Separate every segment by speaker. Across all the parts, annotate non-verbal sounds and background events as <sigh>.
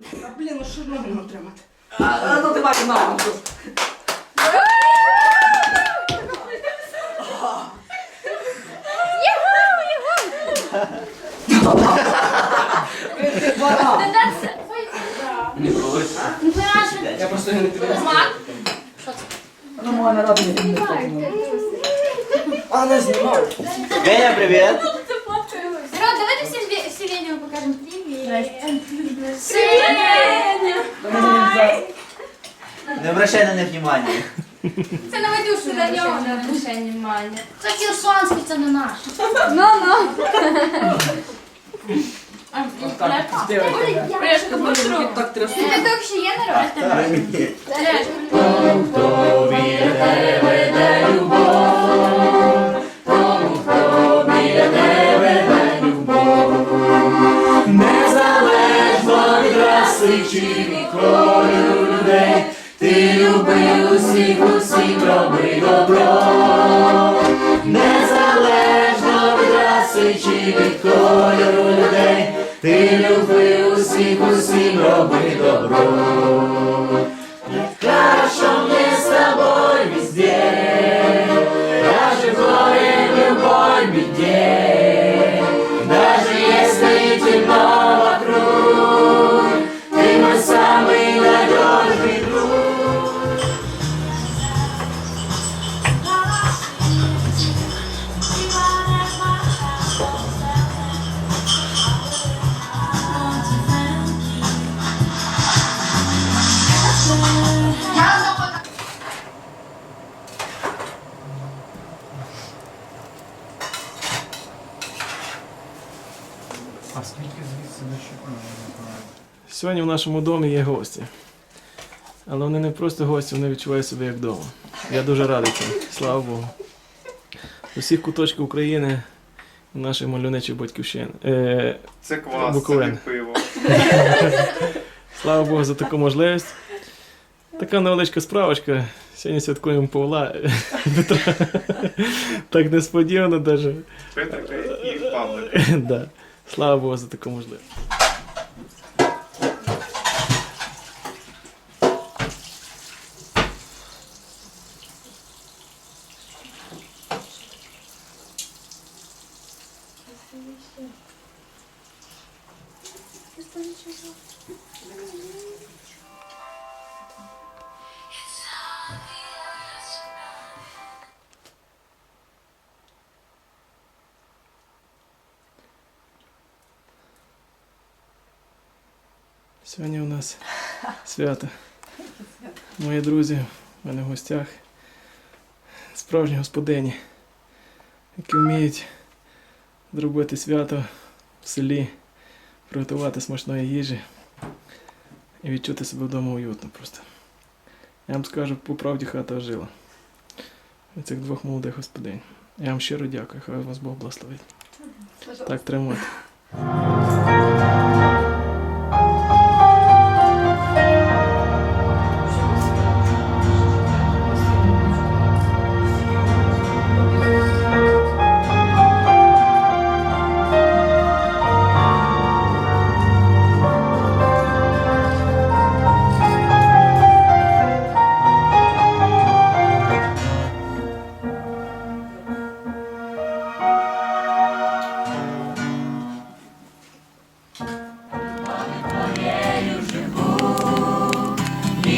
Speaker 1: А блін, ну що не тримати?
Speaker 2: А, а ну давай маму. Не проводиться.
Speaker 1: Я просто не.
Speaker 2: Ну, можна робити не А, не знімав.
Speaker 3: Веня, привіт!
Speaker 4: Сеня.
Speaker 3: Не обращай на них внимания.
Speaker 4: Це на Вадюшу на нього не обращай внимання. Це Херсонський, це не наш. Ну, ну.
Speaker 2: Так трясу.
Speaker 4: Це так ще є народ?
Speaker 3: Незалежно вікою людей, ти любив усіх, усіх роби добро. Незалежно від раси чи від кольору людей, ти любив усіх, усім роби добро.
Speaker 5: Сьогодні в нашому домі є гості. Але вони не просто гості, вони відчувають себе як вдома. Я дуже радий цьому. Слава Богу. З усіх куточків України нашої мальовничої батьківщини. Е,
Speaker 6: Це квас,
Speaker 5: Буковель.
Speaker 6: це не пиво. <laughs>
Speaker 5: слава Богу за таку можливість. Така невеличка справочка. Сьогодні святкуємо Павла. <laughs> Петра. Так несподівано навіть.
Speaker 6: Петрика і Павлика. <laughs>
Speaker 5: Да. Слава Богу за таку можливість. Сьогодні у нас свято. Мої друзі в мене в гостях. Справжні господині, які вміють зробити свято в селі, приготувати смачної їжі і відчути себе вдома уютно просто. Я вам скажу, по правді хата ожила. Від цих двох молодих господинь. Я вам щиро дякую, хай вас Бог благословить. Так тримати.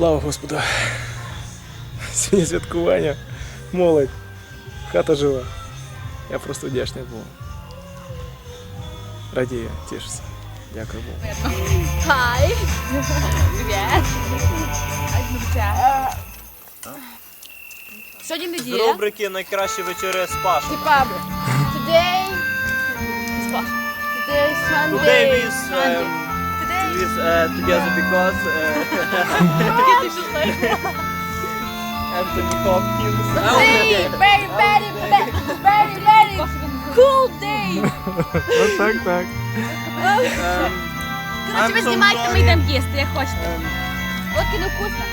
Speaker 5: Слава Господу! Сьогодні святкування. Молодь. Хата жива. Я просто вдячний був. Радію, тішуся. Дякую Богу.
Speaker 7: Хай. Привіт. Сьогодні неділя.
Speaker 6: Рубрики найкращі вечори з Пашем.
Speaker 7: Типа, today... Спаш. Today is Sunday.
Speaker 6: Today we is,
Speaker 7: Monday.
Speaker 6: um,
Speaker 7: Today
Speaker 6: With, uh, together because uh, Anthony Hopkins.
Speaker 7: Very, very, very, very, very cool day.
Speaker 5: Ну так, так.
Speaker 6: Um,
Speaker 7: Коротше, ви
Speaker 6: I'm so
Speaker 7: знімайте, ми
Speaker 6: sorry.
Speaker 7: йдемо їсти, як хочете.
Speaker 6: Um,
Speaker 7: От кіно вкусно.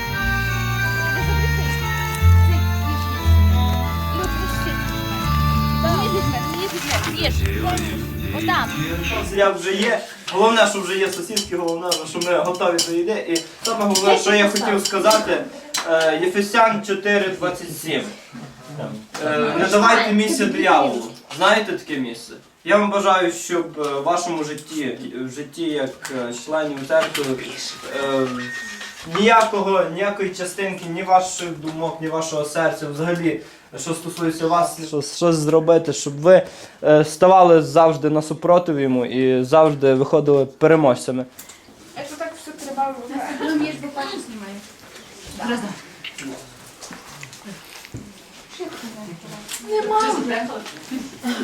Speaker 6: Я вже є. Головне, що вже є сусідки, головне, що ми готові до їди. І саме головне, що я хотів сказати, е, Єфесян 4.27. Е, Не давайте місця дияволу. Знаєте таке місце? Я вам бажаю, щоб е, в вашому житті, в житті як членів церкви, е, ніякого, ніякої частинки, ні ваших думок, ні вашого серця, взагалі, що стосується вас, щось, щось зробити, щоб ви е, ставали завжди на супротив йому і завжди виходили переможцями.
Speaker 1: Это так все треба
Speaker 4: Ну, між бо Пашу знімаю.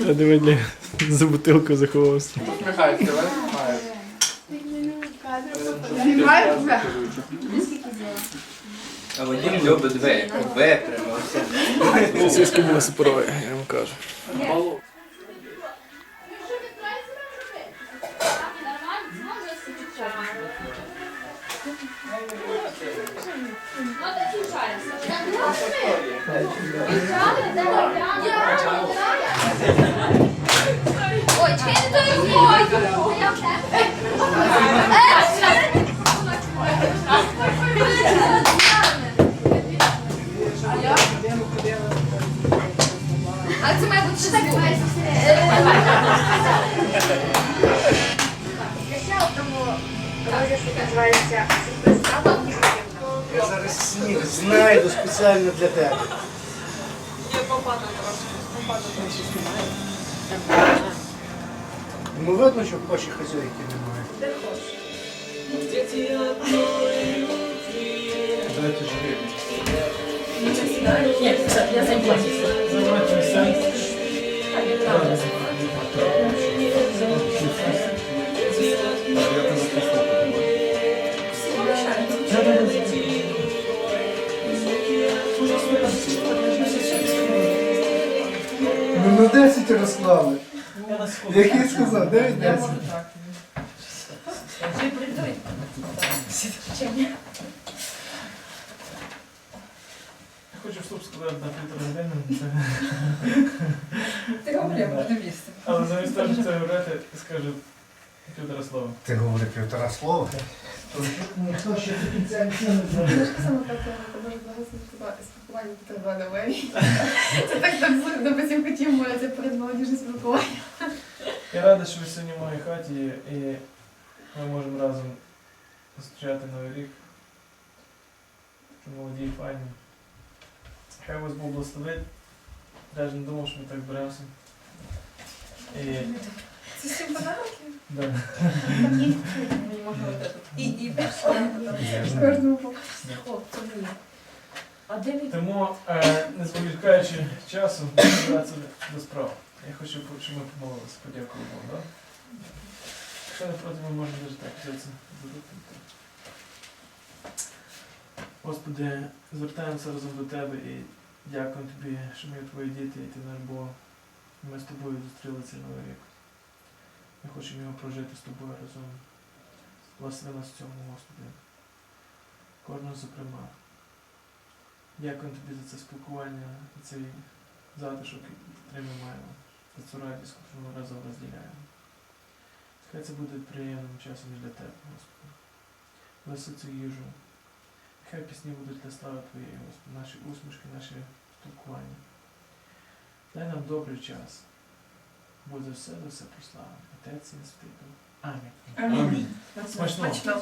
Speaker 5: Я диви, за бутилку заховався.
Speaker 1: Знімаю тебе.
Speaker 2: А Вадим любить двері. Випрямився.
Speaker 5: Сіськи були суперові, я вам кажу.
Speaker 4: Ой, чекай, не той А це має бути.
Speaker 3: Я зараз знайду спеціально для тебе. Ну видно, що хоче хазяйки немає. Дайте ж Ну на 10 розклали. Який сказав? 9-10.
Speaker 5: Я хочу вступ сказати на півтора години.
Speaker 1: Ти говори, можна місце.
Speaker 5: Але замість того, щоб це говорити, скажу півтора слова.
Speaker 3: Ти говори півтора слова. Ніхто ще до кінця нічого не зробив.
Speaker 1: Саме так, благословити спілкування потребували Це так так допустим хотів це перед молодіжне спілкування.
Speaker 5: Я радий, що ви сьогодні в моїй хаті і ми можемо разом зустрічати Новий рік. Молоді і файні. Хай вас Бог благословить. Навіть не думав, що ми так зберемося. І,
Speaker 1: Це всім подарунки?
Speaker 5: да.
Speaker 1: І, і кожному по
Speaker 5: Тому, е, не зволікаючи часу, будемо до справ. Я хочу, щоб ми помолилися, подякували Богу, да? Якщо не проти, ми можемо навіть так взятися за руки. Господи, звертаємося разом до Тебе і дякуємо Тобі, що ми Твої діти, і Ти наш Бог. Ми з тобою зустріли цей новий рік. Ми хочемо його прожити з тобою разом. Благослови нас цьому, Господи. Кожного зокрема. Дякую тобі за це спілкування, за цей затишок, який ми маємо, за цю радість, яку ми разом розділяємо. Хай це буде приємним часом для тебе, Господи. Неси цю їжу. Хай пісні будуть для слави Твоєї, Господи, наші усмішки, наші спілкування. Дай нам добрий час. Буде все до все прославлено. Отець і Святий Дух. Амінь.
Speaker 1: Амінь. Смачного.